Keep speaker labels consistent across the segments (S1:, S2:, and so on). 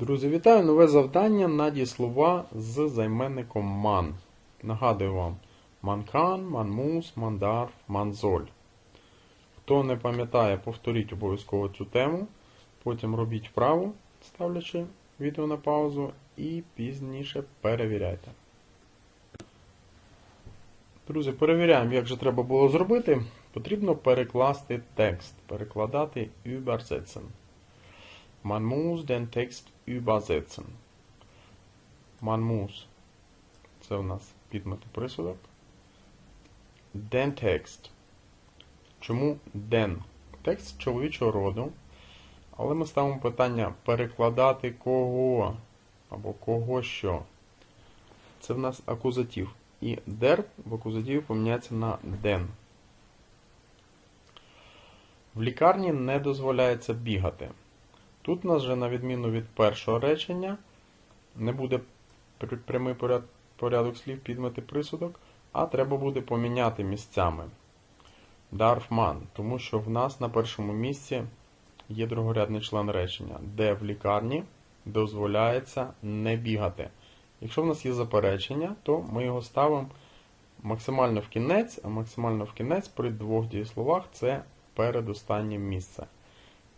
S1: Друзі, вітаю! Нове завдання на дієслова з займенником man. Нагадую вам: манкан, манмус, мандарф, манзоль. Хто не пам'ятає, повторіть обов'язково цю тему. Потім робіть вправу, ставлячи відео на паузу, і пізніше перевіряйте. Друзі, перевіряємо, як же треба було зробити. Потрібно перекласти текст, перекладати übersetzen. Man muss den Text übersetzen. Man muss. Це в нас підмети присудок. Den Text. Чому den? Текст чоловічого роду. Але ми ставимо питання перекладати кого або кого що. Це в нас акузатив. І der в акузативі поміняється на den. В лікарні не дозволяється бігати. Тут у нас же, на відміну від першого речення, не буде прямий поряд- порядок слів підмети присудок, а треба буде поміняти місцями. Дарфман, тому що в нас на першому місці є другорядний член речення, де в лікарні дозволяється не бігати. Якщо в нас є заперечення, то ми його ставимо максимально в кінець, а максимально в кінець при двох дієсловах це передостаннє місце.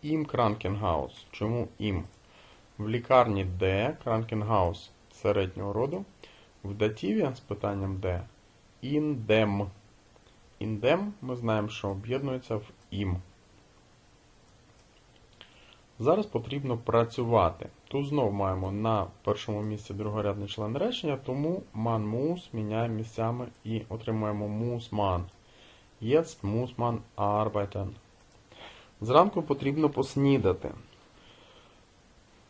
S1: Ім Кранкенгаус. Чому ім? В лікарні де Кранкенгаус середнього роду. В дативі з питанням де індем. Індем ми знаємо, що об'єднується в ім. Зараз потрібно працювати. Тут знов маємо на першому місці другорядний член речення, тому man muss міняємо місцями і отримуємо muss man. Jetzt muss man arbeiten. Зранку потрібно поснідати.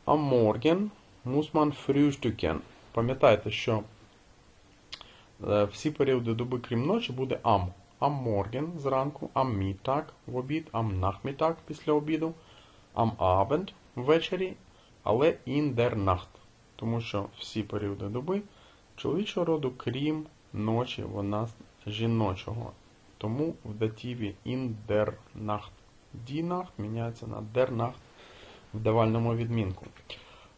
S1: Am Morgen muss man frühstücken. Пам'ятайте, що е, всі періоди доби, крім ночі, буде am. Am Morgen зранку, am Mittag в обід, am Nachmittag після обіду, am Abend ввечері, але in der Nacht. Тому що всі періоди доби чоловічого роду, крім ночі, вона жіночого. Тому в дативі in der Nacht. Nacht міняється на Nacht в давальному відмінку.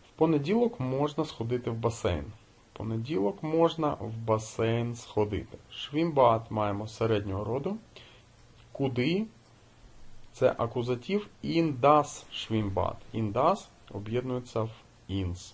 S1: В понеділок можна сходити в басейн. В понеділок можна в басейн сходити. Швімбат маємо середнього роду. Куди? Це акузатив Schwimmbad. In das об'єднується в ins.